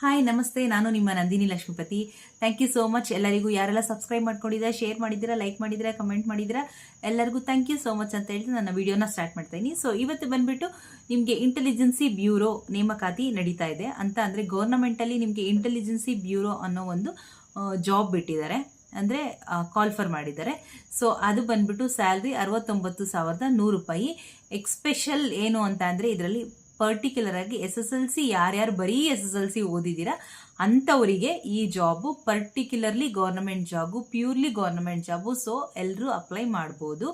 Hi ನಮಸ್ತೆ. ನಾನು ನಿಮ್ಮ Nandini Lakshmipathi. Thank you so much ಎಲ್ಲರಿಗೂ ಯಾರೆಲ್ಲ ಸಬ್ಸ್ಕ್ರೈಬ್ ಮಾಡ್ಕೊಂಡಿದ್ದೀರಾ ಶೇರ್ ಮಾಡಿದ್ದೀರಾ ಲೈಕ್ ಮಾಡಿದ್ದೀರಾ ಕಮೆಂಟ್ ಮಾಡಿದ್ದೀರಾ, ಎಲ್ಲರಿಗೂ ಥ್ಯಾಂಕ್ ಯು ಸೋ ಮಚ್ ಅಂತ ಹೇಳ್ತಾ ನನ್ನ ವಿಡಿಯೋನ ಸ್ಟಾರ್ಟ್ ಮಾಡ್ತೀನಿ ಸೊ ಇವತ್ತು ಬಂದ್ಬಿಟ್ಟು ನಿಮಗೆ ಇಂಟೆಲಿಜೆನ್ಸಿ ಬ್ಯೂರೋ ನೇಮಕಾತಿ ನಡೀತಾ ಇದೆ. ಅಂತ ಅಂದರೆ ಗೌರ್ನಮೆಂಟಲ್ಲಿ ನಿಮಗೆ ಇಂಟೆಲಿಜೆನ್ಸಿ ಬ್ಯೂರೋ ಅನ್ನೋ ಒಂದು ಜಾಬ್ ಬಿಟ್ಟಿದ್ದಾರೆ. ಅಂದರೆ ಕಾಲ್ಫರ್ ಮಾಡಿದ್ದಾರೆ. ಸೊ ಅದು ಬಂದ್ಬಿಟ್ಟು ಸ್ಯಾಲ್ರಿ ಅರವತ್ತೊಂಬತ್ತು ಸಾವಿರದ ನೂರು ರೂಪಾಯಿ. ಎಕ್ಸ್ಪೆಷಲ್ ಏನು ಅಂತ ಅಂದರೆ ಇದರಲ್ಲಿ ಪರ್ಟಿಕ್ಯುಲರ್ ಆಗಿ ಎಸ್ ಎಸ್ ಎಲ್ ಸಿ ಯಾರ್ಯಾರು ಬರೀ ಎಸ್ ಎಸ್ ಎಲ್ ಸಿ ಓದಿದ್ದೀರಾ ಅಂಥವರಿಗೆ ಈ job particularly government job purely government job so ಎಲ್ಲರೂ ಅಪ್ಲೈ ಮಾಡ್ಬೋದು.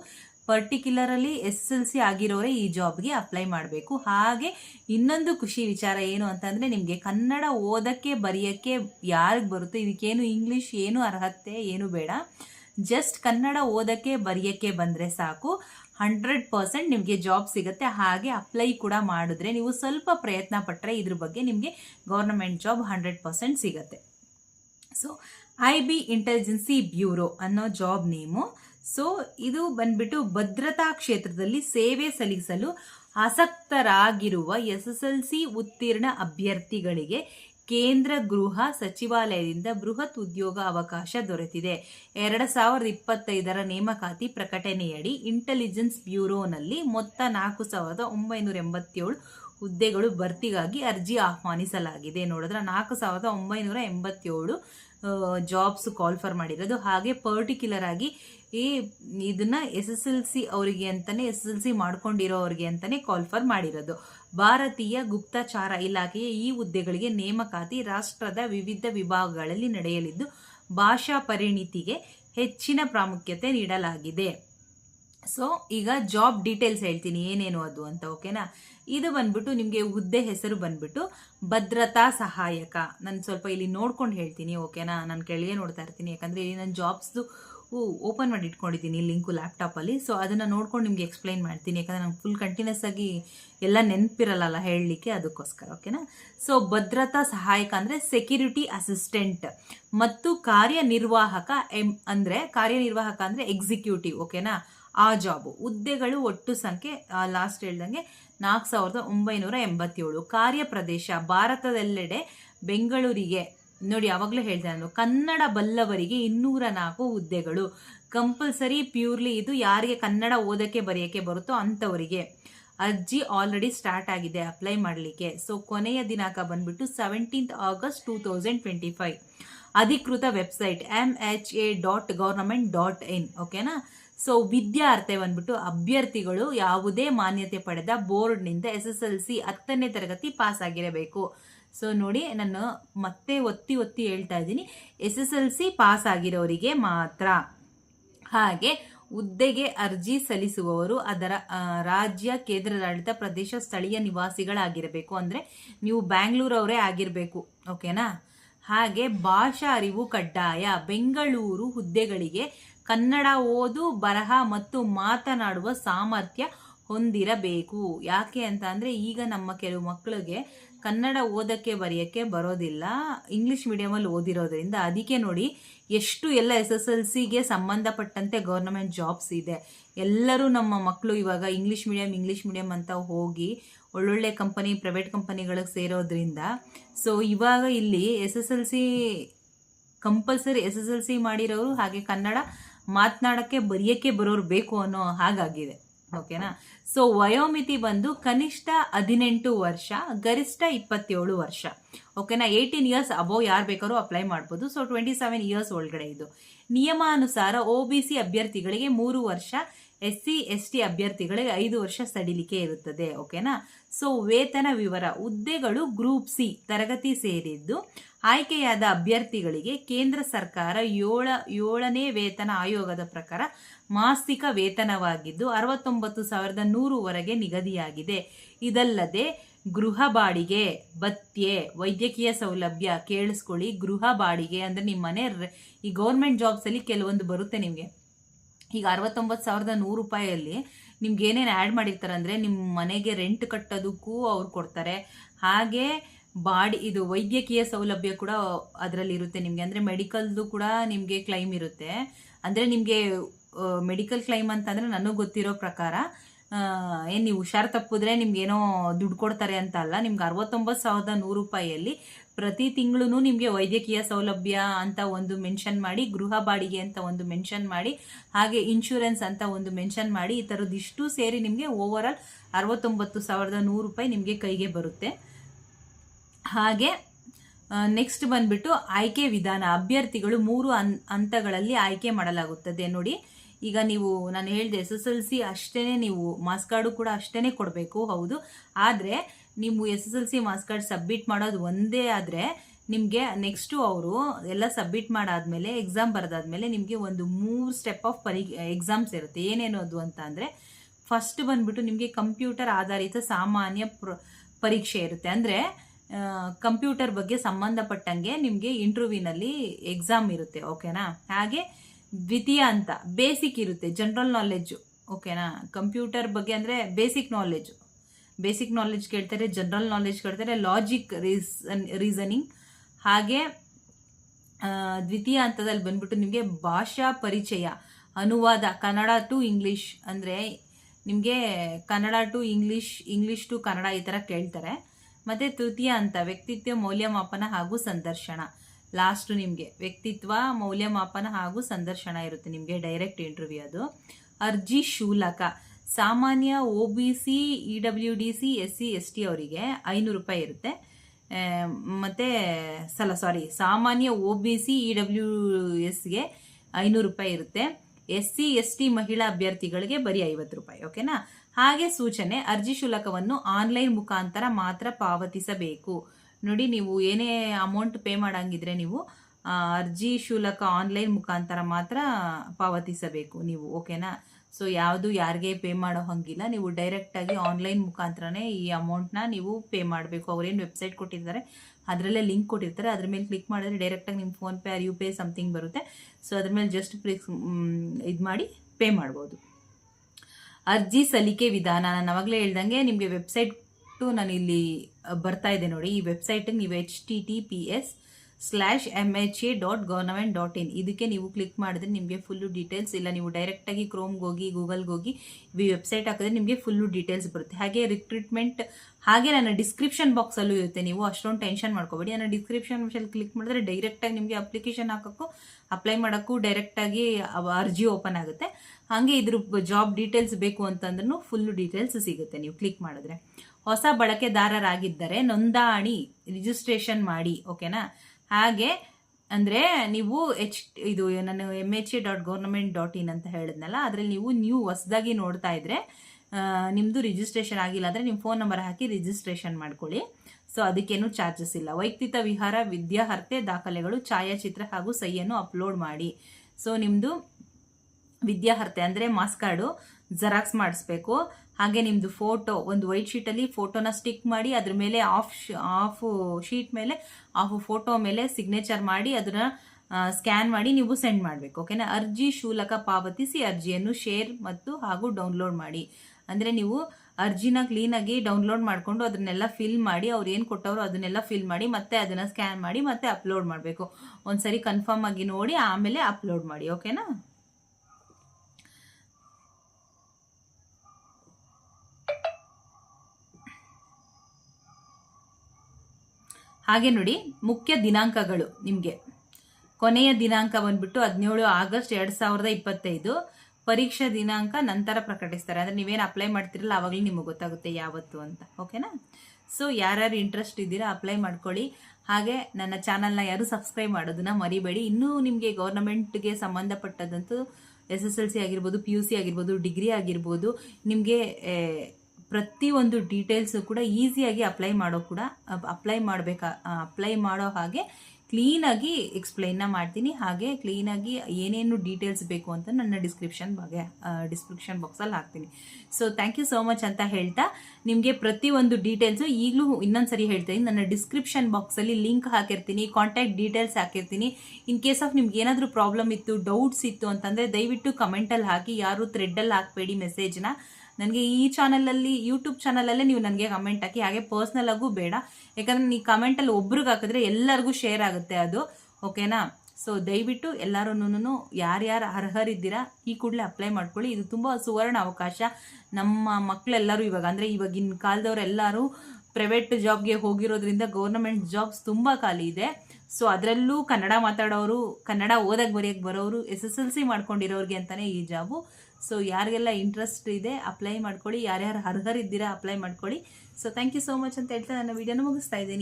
ಪರ್ಟಿಕ್ಯುಲರಲ್ಲಿ ಎಸ್ ಎಲ್ ಸಿ ಆಗಿರೋರೆ ಈ ಜಾಬ್ಗೆ ಅಪ್ಲೈ ಮಾಡಬೇಕು. ಹಾಗೆ ಇನ್ನೊಂದು ಖುಷಿ ವಿಚಾರ ಏನು ಅಂತಂದರೆ ನಿಮಗೆ ಕನ್ನಡ ಓದಕ್ಕೆ, ಬರೆಯೋಕ್ಕೆ ಯಾರಿಗೆ ಬರುತ್ತೆ, ಇದಕ್ಕೇನು ಇಂಗ್ಲೀಷ್ ಏನು ಅರ್ಹತೆ, ಏನು ಬೇಡ. ಜಸ್ಟ್ ಕನ್ನಡ ಓದಕ್ಕೆ ಬರೆಯೋಕ್ಕೆ ಬಂದರೆ ಸಾಕು. ಹಂಡ್ರೆಡ್ ಪರ್ಸೆಂಟ್ ನಿಮಗೆ ಜಾಬ್ ಸಿಗುತ್ತೆ. ಹಾಗೆ ಅಪ್ಲೈ ಕೂಡ ಮಾಡಿದ್ರೆ ನೀವು ಸ್ವಲ್ಪ ಪ್ರಯತ್ನ ಪಟ್ಟರೆ ಇದ್ರ ಬಗ್ಗೆ ನಿಮಗೆ ಗೌರ್ನಮೆಂಟ್ ಜಾಬ್ ಹಂಡ್ರೆಡ್ ಪರ್ಸೆಂಟ್ ಸಿಗುತ್ತೆ. So I B intelligence bureau ಅನ್ನೋ ಜಾಬ್ ನೇಮು. ಸೊ ಇದು ಬಂದ್ಬಿಟ್ಟು ಭದ್ರತಾ ಕ್ಷೇತ್ರದಲ್ಲಿ ಸೇವೆ ಸಲ್ಲಿಸಲು ಆಸಕ್ತರಾಗಿರುವ ಎಸ್ ಎಸ್ ಎಲ್ ಸಿ ಉತ್ತೀರ್ಣ ಅಭ್ಯರ್ಥಿಗಳಿಗೆ ಕೇಂದ್ರ ಗೃಹ ಸಚಿವಾಲಯದಿಂದ ಬೃಹತ್ ಉದ್ಯೋಗ ಅವಕಾಶ ದೊರೆತಿದೆ. ಎರಡು ಸಾವಿರದ ಇಪ್ಪತ್ತೈದರ ನೇಮಕಾತಿ ಪ್ರಕಟಣೆಯಡಿ ಇಂಟೆಲಿಜೆನ್ಸ್ ಬ್ಯೂರೋನಲ್ಲಿ ಮೊತ್ತ ನಾಲ್ಕು ಸಾವಿರದ ಒಂಬೈನೂರ ಎಂಬತ್ತೇಳು ಹುದ್ದೆಗಳು ಭರ್ತಿಗಾಗಿ ಅರ್ಜಿ ಆಹ್ವಾನಿಸಲಾಗಿದೆ. ನೋಡಿದ್ರೆ ನಾಲ್ಕು ಸಾವಿರದ ಒಂಬೈನೂರ ಎಂಬತ್ತೇಳು ಜಾಬ್ಸ್ ಕಾಲ್ಫರ್ ಮಾಡಿರೋದು. ಹಾಗೆ ಪರ್ಟಿಕ್ಯುಲರ್ ಆಗಿ ಈ ಇದನ್ನ ಎಸ್ ಎಸ್ ಎಲ್ ಸಿ ಅವರಿಗೆ ಅಂತಾನೆ, ಎಸ್ ಎಸ್ ಎಲ್ ಸಿ ಮಾಡ್ಕೊಂಡಿರೋರಿಗೆ ಅಂತಾನೆ ಕಾಲ್ಫರ್ ಮಾಡಿರೋದು. ಭಾರತೀಯ ಗುಪ್ತಚಾರ ಇಲಾಖೆಯ ಈ ಹುದ್ದೆಗಳಿಗೆ ನೇಮಕಾತಿ ರಾಷ್ಟ್ರದ ವಿವಿಧ ವಿಭಾಗಗಳಲ್ಲಿ ನಡೆಯಲಿದ್ದು, ಭಾಷಾ ಪರಿಣಿತಿಗೆ ಹೆಚ್ಚಿನ ಪ್ರಾಮುಖ್ಯತೆ ನೀಡಲಾಗಿದೆ. ಸೊ ಈಗ ಜಾಬ್ ಡೀಟೇಲ್ಸ್ ಹೇಳ್ತೀನಿ. ಏನೇನು ಅದು ಅಂತ ಓಕೆನಾ ಇದು ಬಂದ್ಬಿಟ್ಟು ನಿಮಗೆ ಹುದ್ದೆ ಹೆಸರು ಬಂದ್ಬಿಟ್ಟು ಭದ್ರತಾ ಸಹಾಯಕ. ನಾನು ಸ್ವಲ್ಪ ಇಲ್ಲಿ ನೋಡ್ಕೊಂಡು ಹೇಳ್ತೀನಿ, ಓಕೆನಾ? ನಾನು ಕೆಳಗೆ ನೋಡ್ತಾ ಇರ್ತೀನಿ, ಯಾಕಂದರೆ ಇಲ್ಲಿ ನನ್ನ ಜಾಬ್ಸ್ದು ಓಪನ್ ಮಾಡಿ ಇಟ್ಕೊಂಡಿದ್ದೀನಿ ಲಿಂಕು ಲ್ಯಾಪ್ಟಾಪಲ್ಲಿ ಸೊ ಅದನ್ನು ನೋಡ್ಕೊಂಡು ನಿಮಗೆ ಎಕ್ಸ್ಪ್ಲೈನ್ ಮಾಡ್ತೀನಿ, ಯಾಕಂದರೆ ನಂಗೆ ಫುಲ್ ಕಂಟಿನ್ಯೂಸ್ ಆಗಿ ಎಲ್ಲ ನೆನಪಿರಲ್ಲ ಹೇಳಲಿಕ್ಕೆ ಅದಕ್ಕೋಸ್ಕರ, ಓಕೆನಾ? ಸೊ ಭದ್ರತಾ ಸಹಾಯಕ ಅಂದರೆ ಸೆಕ್ಯೂರಿಟಿ ಅಸಿಸ್ಟೆಂಟ್ ಮತ್ತು ಕಾರ್ಯನಿರ್ವಾಹಕ ಎಂ, ಅಂದರೆ ಕಾರ್ಯನಿರ್ವಾಹಕ ಅಂದರೆ ಎಕ್ಸಿಕ್ಯೂಟಿವ್ ಓಕೆನಾ? ಆ ಜಾಬು. ಹುದ್ದೆಗಳು ಒಟ್ಟು ಸಂಖ್ಯೆ ಲಾಸ್ಟ್ ಹೇಳ್ದಂಗೆ ನಾಲ್ಕು ಸಾವಿರದ ಒಂಬೈನೂರ ಎಂಬತ್ತೇಳು. ಕಾರ್ಯಪ್ರದೇಶ ಭಾರತದೆಲ್ಲೆಡೆ ಬೆಂಗಳೂರಿಗೆ, ನೋಡಿ ಯಾವಾಗಲೂ ಹೇಳ್ದೆ ನಾನು, ಕನ್ನಡ ಬಲ್ಲವರಿಗೆ ಇನ್ನೂರ ನಾಲ್ಕು ಹುದ್ದೆಗಳು. ಕಂಪಲ್ಸರಿ, ಪ್ಯೂರ್ಲಿ ಇದು ಯಾರಿಗೆ ಕನ್ನಡ ಓದಕ್ಕೆ ಬರೆಯೋಕ್ಕೆ ಬರುತ್ತೋ ಅಂಥವರಿಗೆ. ಅರ್ಜಿ ಆಲ್ರೆಡಿ ಸ್ಟಾರ್ಟ್ ಆಗಿದೆ ಅಪ್ಲೈ ಮಾಡಲಿಕ್ಕೆ. ಸೊ ಕೊನೆಯ ದಿನಾಂಕ ಬಂದ್ಬಿಟ್ಟು seventeenth August two thousand twenty five ಅಧಿಕೃತ website M H A dot government dot in ಓಕೆನಾ ಸೊ ವಿದ್ಯಾರ್ಥಿ ಬಂದ್ಬಿಟ್ಟು ಅಭ್ಯರ್ಥಿಗಳು ಯಾವುದೇ ಮಾನ್ಯತೆ ಪಡೆದ ಬೋರ್ಡ್ನಿಂದ ಎಸ್ ಎಸ್ ಎಲ್ ಸಿ ಹತ್ತನೇ ತರಗತಿ ಪಾಸ್ ಆಗಿರಬೇಕು. ಸೊ ನೋಡಿ ನಾನು ಮತ್ತೆ ಒತ್ತಿ ಒತ್ತಿ ಹೇಳ್ತಾ ಇದ್ದೀನಿ. S S L C pass ಆಗಿರೋರಿಗೆ ಮಾತ್ರ. ಹಾಗೆ ಹುದ್ದೆಗೆ ಅರ್ಜಿ ಸಲ್ಲಿಸುವವರು ಅದರ ರಾಜ್ಯ ಕೇಂದ್ರಾಡಳಿತ ಪ್ರದೇಶ, ಸ್ಥಳೀಯ ನಿವಾಸಿಗಳಾಗಿರಬೇಕು. ಅಂದರೆ ನೀವು ಬ್ಯಾಂಗ್ಳೂರವರೇ ಆಗಿರಬೇಕು. ಓಕೆನಾ ಹಾಗೆ ಭಾಷಾ ಅರಿವು ಕಡ್ಡಾಯ. ಬೆಂಗಳೂರು ಹುದ್ದೆಗಳಿಗೆ ಕನ್ನಡ ಓದು, ಬರಹ ಮತ್ತು ಮಾತನಾಡುವ ಸಾಮರ್ಥ್ಯ ಹೊಂದಿರಬೇಕು. ಯಾಕೆ ಅಂತ ಅಂದರೆ ಈಗ ನಮ್ಮ ಕೆಲವು ಮಕ್ಕಳಿಗೆ ಕನ್ನಡ ಓದಕ್ಕೆ ಬರೆಯೋಕ್ಕೆ ಬರೋದಿಲ್ಲ. ಇಂಗ್ಲೀಷ್ ಮೀಡಿಯಮಲ್ಲಿ ಓದಿರೋದ್ರಿಂದ ಅದಕ್ಕೆ ನೋಡಿ ಎಷ್ಟು ಎಲ್ಲ ಎಸ್ ಎಸ್ ಎಲ್ ಸಿಗೆ ಸಂಬಂಧಪಟ್ಟಂತೆ ಗೌರ್ನಮೆಂಟ್ ಜಾಬ್ಸ್ ಇದೆ. ಎಲ್ಲರೂ ನಮ್ಮ ಮಕ್ಕಳು ಇವಾಗ ಇಂಗ್ಲೀಷ್ ಮೀಡಿಯಮ್ ಇಂಗ್ಲೀಷ್ ಮೀಡಿಯಮ್ ಅಂತ ಹೋಗಿ ಒಳ್ಳೊಳ್ಳೆ ಕಂಪನಿ ಪ್ರೈವೇಟ್ ಕಂಪನಿಗಳಿಗೆ ಸೇರೋದ್ರಿಂದ ಸೊ ಇವಾಗ ಇಲ್ಲಿ S S L C compulsory S S L C ಮಾಡಿರೋರು ಹಾಗೆ ಕನ್ನಡ ಮಾತನಾಡೋಕ್ಕೆ, ಬರೆಯೋಕ್ಕೆ ಬರೋರು ಬೇಕು ಅನ್ನೋ ಹಾಗಾಗಿದೆ. ಓಕೆನಾ? ಸೊ ವಯೋಮಿತಿ ಬಂದು ಕನಿಷ್ಠ ಹದಿನೆಂಟು ವರ್ಷ, ಗರಿಷ್ಠ ಇಪ್ಪತ್ತೇಳು ವರ್ಷ. ಓಕೆನಾ? ಏಯ್ಟೀನ್ ಇಯರ್ಸ್ ಅಬೋವ್ ಯಾರು ಬೇಕಾದ್ರೂ ಅಪ್ಲೈ ಮಾಡ್ಬೋದು. ಸೊ ಟ್ವೆಂಟಿ ಸೆವೆನ್ ಇಯರ್ಸ್ ಒಳಗಡೆ ಇದು. ನಿಯಮಾನುಸಾರ ಒ ಬಿ ಸಿ ಅಭ್ಯರ್ಥಿಗಳಿಗೆ ಮೂರು ವರ್ಷ ಎಸ್ ಸಿ ಎಸ್ ಟಿ ಅಭ್ಯರ್ಥಿಗಳಿಗೆ ಐದು ವರ್ಷ ಸಡಿಲಿಕೆ ಇರುತ್ತದೆ, ಓಕೆನಾ? ಸೊ ವೇತನ ವಿವರ. ಹುದ್ದೆಗಳು ಗ್ರೂಪ್ ಸಿ ತರಗತಿ ಸೇರಿದ್ದು, ಆಯ್ಕೆಯಾದ ಅಭ್ಯರ್ಥಿಗಳಿಗೆ ಕೇಂದ್ರ ಸರ್ಕಾರ ಏಳ ಏಳನೇ ವೇತನ ಆಯೋಗದ ಪ್ರಕಾರ ಮಾಸಿಕ ವೇತನವಾಗಿದ್ದು, ಅರವತ್ತೊಂಬತ್ತು ಸಾವಿರದ ನೂರುವರೆಗೆ ನಿಗದಿಯಾಗಿದೆ. ಇದಲ್ಲದೆ, ಗೃಹ ಬಾಡಿಗೆ, ಭತ್ಯೆ, ವೈದ್ಯಕೀಯ ಸೌಲಭ್ಯ ಕೇಳಿಸ್ಕೊಳ್ಳಿ. ಗೃಹ ಬಾಡಿಗೆ ಅಂದರೆ ನಿಮ್ಮ ಮನೆ ಈ ಗೌರ್ಮೆಂಟ್ ಜಾಬ್ಸಲ್ಲಿ ಕೆಲವೊಂದು ಬರುತ್ತೆ ನಿಮಗೆ. ಈಗ ಅರವತ್ತೊಂಬತ್ತು ಸಾವಿರದ ನೂರು ರೂಪಾಯಿಯಲ್ಲಿ ನಿಮ್ಗೆ ಏನೇನು ಆ್ಯಡ್ ಮಾಡಿರ್ತಾರೆ ಅಂದರೆ ನಿಮ್ಮ ಮನೆಗೆ ರೆಂಟ್ ಕಟ್ಟೋದಕ್ಕೂ ಅವ್ರು ಕೊಡ್ತಾರೆ. ಹಾಗೆ ಬಾಡಿ, ಇದು ವೈದ್ಯಕೀಯ ಸೌಲಭ್ಯ ಕೂಡ ಅದರಲ್ಲಿ ಇರುತ್ತೆ ನಿಮಗೆ. ಅಂದರೆ ಮೆಡಿಕಲ್ದು ಕೂಡ ನಿಮಗೆ ಕ್ಲೈಮ್ ಇರುತ್ತೆ. ಅಂದರೆ ನಿಮಗೆ ಮೆಡಿಕಲ್ ಕ್ಲೈಮ್ ಅಂತಂದರೆ ನನಗೆ ಗೊತ್ತಿರೋ ಪ್ರಕಾರ ಏನು ನೀವು ಹುಷಾರು ತಪ್ಪಿದ್ರೆ ನಿಮ್ಗೆ ಏನೋ ದುಡ್ಡು ಕೊಡ್ತಾರೆ ಅಂತ ಅಲ್ಲ. ನಿಮ್ಗೆ ಅರವತ್ತೊಂಬತ್ತು ಸಾವಿರದ ನೂರು ರೂಪಾಯಿಯಲ್ಲಿ ಪ್ರತಿ ತಿಂಗಳು ನಿಮಗೆ ವೈದ್ಯಕೀಯ ಸೌಲಭ್ಯ ಅಂತ ಒಂದು ಮೆನ್ಷನ್ ಮಾಡಿ, ಗೃಹ ಬಾಡಿಗೆ ಅಂತ ಒಂದು ಮೆನ್ಷನ್ ಮಾಡಿ, ಹಾಗೆ ಇನ್ಶೂರೆನ್ಸ್ ಅಂತ ಒಂದು ಮೆನ್ಷನ್ ಮಾಡಿ, ಈ ಥರದ್ದಿಷ್ಟು ಸೇರಿ ನಿಮಗೆ ಓವರ್ ಆಲ್ ಅರವತ್ತೊಂಬತ್ತು ಸಾವಿರದ ನೂರು ರೂಪಾಯಿ ನಿಮಗೆ ಕೈಗೆ ಬರುತ್ತೆ. ಹಾಗೆ ನೆಕ್ಸ್ಟ್ ಬಂದ್ಬಿಟ್ಟು ಆಯ್ಕೆ ವಿಧಾನ, ಅಭ್ಯರ್ಥಿಗಳು ಮೂರು ಹಂತಗಳಲ್ಲಿ ಆಯ್ಕೆ ಮಾಡಲಾಗುತ್ತದೆ. ನೋಡಿ, ಈಗ ನೀವು, ನಾನು ಹೇಳಿದೆ, ಎಸ್ ಎಸ್ ಎಲ್ ಸಿ ಅಷ್ಟೇ ನೀವು, ಮಾರ್ಕ್ಸ್ ಕಾರ್ಡು ಕೂಡ ಅಷ್ಟೇ ಕೊಡಬೇಕು, ಹೌದು. ಆದರೆ ನೀವು S S L C marks card submit ಮಾಡೋದು ಒಂದೇ ಆದರೆ ನಿಮಗೆ ನೆಕ್ಸ್ಟು ಅವರು ಎಲ್ಲ ಸಬ್ಮಿಟ್ ಮಾಡಾದಮೇಲೆ ಎಕ್ಸಾಮ್ ಬರೆದಾದ್ಮೇಲೆ ನಿಮಗೆ ಒಂದು ಮೂರು ಸ್ಟೆಪ್ ಆಫ್ ಪರಿ ಎಕ್ಸಾಮ್ಸ್ ಇರುತ್ತೆ. ಏನೇನು ಅದು ಅಂತ ಅಂದರೆ ಫಸ್ಟ್ ಬಂದ್ಬಿಟ್ಟು ನಿಮಗೆ ಕಂಪ್ಯೂಟರ್ ಆಧಾರಿತ ಸಾಮಾನ್ಯ ಪ್ರ, ಪರೀಕ್ಷೆ ಇರುತ್ತೆ. ಅಂದರೆ ಕಂಪ್ಯೂಟರ್ ಬಗ್ಗೆ ಸಂಬಂಧಪಟ್ಟಂಗೆ ನಿಮಗೆ ಇಂಟರ್ವ್ಯೂನಲ್ಲಿ ಎಕ್ಸಾಮ್ ಇರುತ್ತೆ ಓಕೆನಾ ಹಾಗೆ ದ್ವಿತೀಯ ಅಂತ ಬೇಸಿಕ್ ಇರುತ್ತೆ ಜನರಲ್ ನಾಲೆಡ್ಜು ಓಕೆನಾ ಕಂಪ್ಯೂಟರ್ ಬಗ್ಗೆ ಅಂದರೆ ಬೇಸಿಕ್ ನಾಲೆಡ್ಜು ಬೇಸಿಕ್ ನಾಲೆಜ್ ಕೇಳ್ತಾರೆ ಜನರಲ್ ನಾಲೆಜ್ ಕೇಳ್ತಾರೆ ಲಾಜಿಕ್ ರೀಸನ್ ರೀಸನಿಂಗ್ ಹಾಗೆ ದ್ವಿತೀಯ ಹಂತದಲ್ಲಿ ಬಂದ್ಬಿಟ್ಟು ನಿಮಗೆ ಭಾಷಾ ಪರಿಚಯ, ಅನುವಾದ, ಕನ್ನಡ ಟು ಇಂಗ್ಲೀಷ್ ಅಂದರೆ ನಿಮಗೆ Kannada to English English to Kannada ಈ ಥರ ಕೇಳ್ತಾರೆ. ಮತ್ತು ತೃತೀಯ ಹಂತ, ವ್ಯಕ್ತಿತ್ವ, ಮೌಲ್ಯಮಾಪನ ಹಾಗೂ ಸಂದರ್ಶನ. ಲಾಸ್ಟು ನಿಮಗೆ, ವ್ಯಕ್ತಿತ್ವ, ಮೌಲ್ಯಮಾಪನ ಹಾಗೂ ಸಂದರ್ಶನ ಇರುತ್ತೆ ನಿಮಗೆ ಡೈರೆಕ್ಟ್ ಇಂಟರ್ವ್ಯೂ ಅದು. ಅರ್ಜಿ ಶೂಲಕ. ಸಾಮಾನ್ಯ O B C E W D C S C S T ಅವರಿಗೆ ಐನೂರು ರೂಪಾಯಿ ಇರುತ್ತೆ. ಮತ್ತೆ ಸಲ ಸಾರಿ ಸಾಮಾನ್ಯ O B C E W ಎಸ್ಗೆ ಐನೂರು ರೂಪಾಯಿ ಇರುತ್ತೆ. ಎಸ್ ಸಿ ಎಸ್ ಟಿ ಮಹಿಳಾ ಅಭ್ಯರ್ಥಿಗಳಿಗೆ ಬರೀ ಐವತ್ತು ರೂಪಾಯಿ ಓಕೆನಾ ಹಾಗೆ ಸೂಚನೆ, ಅರ್ಜಿ ಶುಲ್ಕವನ್ನು ಆನ್ಲೈನ್ ಮುಖಾಂತರ ಮಾತ್ರ ಪಾವತಿಸಬೇಕು. ನೋಡಿ, ನೀವು ಏನೇ ಅಮೌಂಟ್ ಪೇ ಮಾಡಂಗಿದ್ರೆ ನೀವು ಅರ್ಜಿ ಶುಲ್ಕ ಆನ್ಲೈನ್ ಮುಖಾಂತರ ಮಾತ್ರ ಪಾವತಿಸಬೇಕು ನೀವು ಓಕೆನಾ ಸೊ ಯಾವುದು ಯಾರಿಗೆ ಪೇ ಮಾಡೋ ಹಂಗಿಲ್ಲ. ನೀವು ಡೈರೆಕ್ಟಾಗಿ ಆನ್ಲೈನ್ ಮುಖಾಂತರನೇ ಈ ಅಮೌಂಟ್ನ ನೀವು ಪೇ ಮಾಡಬೇಕು. ಅವ್ರೇನು ವೆಬ್ಸೈಟ್ ಕೊಟ್ಟಿದ್ದಾರೆ ಅದರಲ್ಲೇ ಲಿಂಕ್ ಕೊಟ್ಟಿರ್ತಾರೆ. ಅದ್ರ ಮೇಲೆ ಕ್ಲಿಕ್ ಮಾಡಿದ್ರೆ ಡೈರೆಕ್ಟಾಗಿ ನಿಮ್ಮ PhonePe or you pay something ಬರುತ್ತೆ. ಸೊ ಅದ್ರ ಮೇಲೆ ಜಸ್ಟ್ ಪ್ರಿಕ್ಸ್ ಇದು ಮಾಡಿ ಪೇ ಮಾಡ್ಬೋದು. ಅರ್ಜಿ ಸಲ್ಲಿಕೆ ವಿಧಾನ. ನಾನು ಅವಾಗಲೇ ಹೇಳ್ದಂಗೆ ನಿಮಗೆ ವೆಬ್ಸೈಟು ನಾನು ಇಲ್ಲಿ ಬರ್ತಾ ಇದೆ ನೋಡಿ. ಈ ವೆಬ್ಸೈಟಿಗೆ ನೀವು H T T P S slash M H A dot government dot in ಇದಕ್ಕೆ ನೀವು ಕ್ಲಿಕ್ ಮಾಡಿದ್ರೆ ನಿಮಗೆ ಫುಲ್ಲು ಡೀಟೇಲ್ಸ್ ಇಲ್ಲ. ನೀವು ಡೈರೆಕ್ಟಾಗಿ ಕ್ರೋಮ್ಗೆ ಹೋಗಿ ಗೂಗಲ್ಗೆ ಹೋಗಿ ವೆಬ್ಸೈಟ್ ಹಾಕಿದ್ರೆ ನಿಮಗೆ ಫುಲ್ಲು ಡೀಟೇಲ್ಸ್ ಬರುತ್ತೆ. ಹಾಗೆ ರಿಕ್ರೂಟ್ಮೆಂಟ್ ಹಾಗೆ ನನ್ನ ಡಿಸ್ಕ್ರಿಪ್ಷನ್ ಬಾಕ್ಸಲ್ಲೂ ಇರುತ್ತೆ. ನೀವು ಅಷ್ಟೊಂದು ಟೆನ್ಷನ್ ಮಾಡ್ಕೋಬೇಡಿ. ನನ್ನ ಡಿಸ್ಕ್ರಿಪ್ಷನ್ ಕ್ಲಿಕ್ ಮಾಡಿದ್ರೆ ಡೈರೆಕ್ಟಾಗಿ ನಿಮಗೆ ಅಪ್ಲಿಕೇಶನ್ ಹಾಕೋಕ್ಕೂ ಅಪ್ಲೈ ಮಾಡೋಕ್ಕೂ ಡೈರೆಕ್ಟಾಗಿ ಅರ್ಜಿ ಓಪನ್ ಆಗುತ್ತೆ. ಹಾಗೆ ಇದ್ರ ಜಾಬ್ ಡೀಟೇಲ್ಸ್ ಬೇಕು ಅಂತಂದ್ರೂ ಫುಲ್ಲು ಡೀಟೇಲ್ಸ್ ಸಿಗುತ್ತೆ ನೀವು ಕ್ಲಿಕ್ ಮಾಡಿದ್ರೆ. ಹೊಸ ಬಳಕೆದಾರರಾಗಿದ್ದರೆ ನೋಂದಾಣಿ ರಿಜಿಸ್ಟ್ರೇಷನ್ ಮಾಡಿ ಓಕೆನಾ ಹಾಗೆ, ಅಂದರೆ ನೀವು ಎಚ್, ಇದು ನಾನು M H A dot government dot in ಅಂತ ಹೇಳಿದ್ನಲ್ಲ, ಅದರಲ್ಲಿ ನೀವು ನೀವು ಹೊಸದಾಗಿ ನೋಡ್ತಾ ಇದ್ರೆ ನಿಮ್ಮದು ರಿಜಿಸ್ಟ್ರೇಷನ್ ಆಗಿಲ್ಲ ಅಂದರೆ ನಿಮ್ಮ ಫೋನ್ ನಂಬರ್ ಹಾಕಿ ರಿಜಿಸ್ಟ್ರೇಷನ್ ಮಾಡ್ಕೊಳ್ಳಿ. ಸೊ ಅದಕ್ಕೇನು ಚಾರ್ಜಸ್ ಇಲ್ಲ. ವೈಯಕ್ತಿಕ ವಿಹಾರ ವಿದ್ಯಾರ್ಹತೆ ದಾಖಲೆಗಳು, ಛಾಯಾಚಿತ್ರ ಹಾಗೂ ಸಹಿಯನ್ನು ಅಪ್ಲೋಡ್ ಮಾಡಿ. ಸೊ ನಿಮ್ಮದು ವಿದ್ಯಾರ್ಹತೆ ಅಂದರೆ ಮಾಸ್ ಕಾರ್ಡು ಜೆರಾಕ್ಸ್ ಮಾಡಿಸ್ಬೇಕು. ಹಾಗೆ ನಿಮ್ಮದು ಫೋಟೋ ಒಂದು ವೈಟ್ ಶೀಟಲ್ಲಿ ಫೋಟೋನ ಸ್ಟಿಕ್ ಮಾಡಿ, ಅದ್ರ ಮೇಲೆ ಆಫ್ ಆಫ್ ಶೀಟ್ ಮೇಲೆ ಆಫ್ ಫೋಟೋ ಮೇಲೆ ಸಿಗ್ನೇಚರ್ ಮಾಡಿ, ಅದನ್ನ ಸ್ಕ್ಯಾನ್ ಮಾಡಿ ನೀವು ಸೆಂಡ್ ಮಾಡಬೇಕು ಓಕೆನಾ ಅರ್ಜಿ ಶೂಲಕ ಪಾವತಿಸಿ ಅರ್ಜಿಯನ್ನು ಶೇರ್ ಮತ್ತು ಹಾಗೂ ಡೌನ್ಲೋಡ್ ಮಾಡಿ. ಅಂದರೆ ನೀವು ಅರ್ಜಿನ ಕ್ಲೀನಾಗಿ ಡೌನ್ಲೋಡ್ ಮಾಡಿಕೊಂಡು ಅದನ್ನೆಲ್ಲ ಫಿಲ್ ಮಾಡಿ, ಅವ್ರು ಏನು ಕೊಟ್ಟವರು ಅದನ್ನೆಲ್ಲ ಫಿಲ್ ಮಾಡಿ, ಮತ್ತೆ ಅದನ್ನು ಸ್ಕ್ಯಾನ್ ಮಾಡಿ, ಮತ್ತೆ ಅಪ್ಲೋಡ್ ಮಾಡಬೇಕು. ಒಂದ್ಸರಿ ಕನ್ಫರ್ಮ್ ಆಗಿ ನೋಡಿ, ಆಮೇಲೆ ಅಪ್ಲೋಡ್ ಮಾಡಿ ಓಕೆನಾ ಹಾಗೆ ನೋಡಿ, ಮುಖ್ಯ ದಿನಾಂಕಗಳು ನಿಮಗೆ. ಕೊನೆಯ ದಿನಾಂಕ ಬಂದ್ಬಿಟ್ಟು ಹದಿನೇಳು ಆಗಸ್ಟ್ ಎರಡು ಸಾವಿರದ ಇಪ್ಪತ್ತೈದು. ಪರೀಕ್ಷಾ ದಿನಾಂಕ ನಂತರ ಪ್ರಕಟಿಸ್ತಾರೆ. ಅಂದರೆ ನೀವೇನು ಅಪ್ಲೈ ಮಾಡ್ತಿರಲ್ಲ ಆವಾಗಲೇ ನಿಮಗೆ ಗೊತ್ತಾಗುತ್ತೆ ಯಾವತ್ತು ಅಂತ. ಓಕೆನಾ ಸೊ ಯಾರ್ಯಾರು ಇಂಟ್ರೆಸ್ಟ್ ಇದ್ದೀರಾ ಅಪ್ಲೈ ಮಾಡ್ಕೊಳ್ಳಿ. ಹಾಗೆ ನನ್ನ ಚಾನಲ್ನ ಯಾರು ಸಬ್ಸ್ಕ್ರೈಬ್ ಮಾಡೋದನ್ನ ಮರಿಬೇಡಿ. ಇನ್ನೂ ನಿಮಗೆ ಗೌರ್ನಮೆಂಟ್ಗೆ ಸಂಬಂಧಪಟ್ಟದಂತೂ ಎಸ್ ಎಸ್ ಎಲ್ ಸಿ ಆಗಿರ್ಬೋದು ಪಿ ಯು ಸಿ ಆಗಿರ್ಬೋದು ಡಿಗ್ರಿ ಆಗಿರ್ಬೋದು, ನಿಮಗೆ ಪ್ರತಿಯೊಂದು ಡೀಟೇಲ್ಸು ಕೂಡ ಈಸಿಯಾಗಿ ಅಪ್ಲೈ ಮಾಡೋ ಕೂಡ ಅಪ್ಲೈ ಮಾಡಬೇಕಾ ಅಪ್ಲೈ ಮಾಡೋ ಹಾಗೆ ಕ್ಲೀನಾಗಿ ಎಕ್ಸ್ಪ್ಲೈನ್ನ ಮಾಡ್ತೀನಿ. ಹಾಗೆ ಕ್ಲೀನಾಗಿ ಏನೇನು ಡೀಟೇಲ್ಸ್ ಬೇಕು ಅಂತ ನನ್ನ ಡಿಸ್ಕ್ರಿಪ್ಷನ್ ಬಗ್ಗೆ ಡಿಸ್ಕ್ರಿಪ್ಷನ್ ಬಾಕ್ಸಲ್ಲಿ ಹಾಕ್ತೀನಿ. So thank you so much ಅಂತ ಹೇಳ್ತಾ, ನಿಮಗೆ ಪ್ರತಿಯೊಂದು ಡೀಟೇಲ್ಸು ಈಗಲೂ ಇನ್ನೊಂದ್ಸರಿ ಹೇಳ್ತೀನಿ. ನನ್ನ ಡಿಸ್ಕ್ರಿಪ್ಷನ್ ಬಾಕ್ಸಲ್ಲಿ ಲಿಂಕ್ ಹಾಕಿರ್ತೀನಿ ಕಾಂಟ್ಯಾಕ್ಟ್ ಡೀಟೇಲ್ಸ್ ಹಾಕಿರ್ತೀನಿ. ಇನ್ ಕೇಸ್ ಆಫ್ ನಿಮ್ಗೆ ಏನಾದರೂ ಪ್ರಾಬ್ಲಮ್ ಇತ್ತು ಡೌಟ್ಸ್ ಇತ್ತು ಅಂತಂದರೆ ದಯವಿಟ್ಟು ಕಮೆಂಟಲ್ಲಿ ಹಾಕಿ, ಯಾರು ಥ್ರೆಡ್ಡಲ್ಲಿ ಹಾಕಬೇಡಿ ಮೆಸೇಜ್ನ ನನಗೆ ಈ ಚಾನಲಲ್ಲಿ ಯೂಟ್ಯೂಬ್ ಚಾನಲಲ್ಲೇ ನೀವು ನನಗೆ ಕಮೆಂಟ್ ಹಾಕಿ, ಹಾಗೆ ಪರ್ಸ್ನಲ್ ಆಗೂ ಬೇಡ. ಯಾಕಂದ್ರೆ ನೀವು ಕಮೆಂಟಲ್ಲಿ ಒಬ್ರಿಗೆ ಹಾಕಿದ್ರೆ ಎಲ್ಲರಿಗೂ ಶೇರ್ ಆಗುತ್ತೆ ಅದು. ಓಕೆನಾ ಸೊ ದಯವಿಟ್ಟು ಎಲ್ಲರೂ ಯಾರ್ಯಾರು ಅರ್ಹರಿದ್ದೀರಾ, ಈ ಕೂಡಲೇ ಅಪ್ಲೈ ಮಾಡ್ಕೊಳ್ಳಿ. ಇದು ತುಂಬ ಸುವರ್ಣ ಅವಕಾಶ. ನಮ್ಮ ಮಕ್ಕಳೆಲ್ಲರೂ ಇವಾಗ, ಅಂದರೆ ಇವಾಗಿನ ಕಾಲದವರೆಲ್ಲರೂ ಪ್ರೈವೇಟ್ ಜಾಬ್ಗೆ ಹೋಗಿರೋದ್ರಿಂದ ಗೌರ್ನಮೆಂಟ್ ಜಾಬ್ಸ್ ತುಂಬ ಖಾಲಿ ಇದೆ. ಸೊ ಅದರಲ್ಲೂ ಕನ್ನಡ ಮಾತಾಡೋರು, ಕನ್ನಡ ಓದಕ್ಕೆ ಬರೆಯಕ್ಕೆ ಬರೋರು ಎಸ್ ಎಸ್ ಎಲ್ ಸಿ ಮಾಡ್ಕೊಂಡಿರೋರಿಗೆ ಅಂತಲೇ ಈ ಜಾಬು ಸೊ ಯಾರಿಗೆಲ್ಲ ಇಂಟ್ರೆಸ್ಟ್ ಇದೆ ಅಪ್ಲೈ ಮಾಡ್ಕೊಳ್ಳಿ. ಯಾರ್ಯಾರು ಅರ್ಹರಿದ್ದೀರಾ ಅಪ್ಲೈ ಮಾಡ್ಕೊಳ್ಳಿ. So thank you so much ಅಂತ ಹೇಳ್ತಾ ನನ್ನ ವಿಡಿಯೋನ ಮುಗಿಸ್ತಾ ಇದ್ದೀನಿ.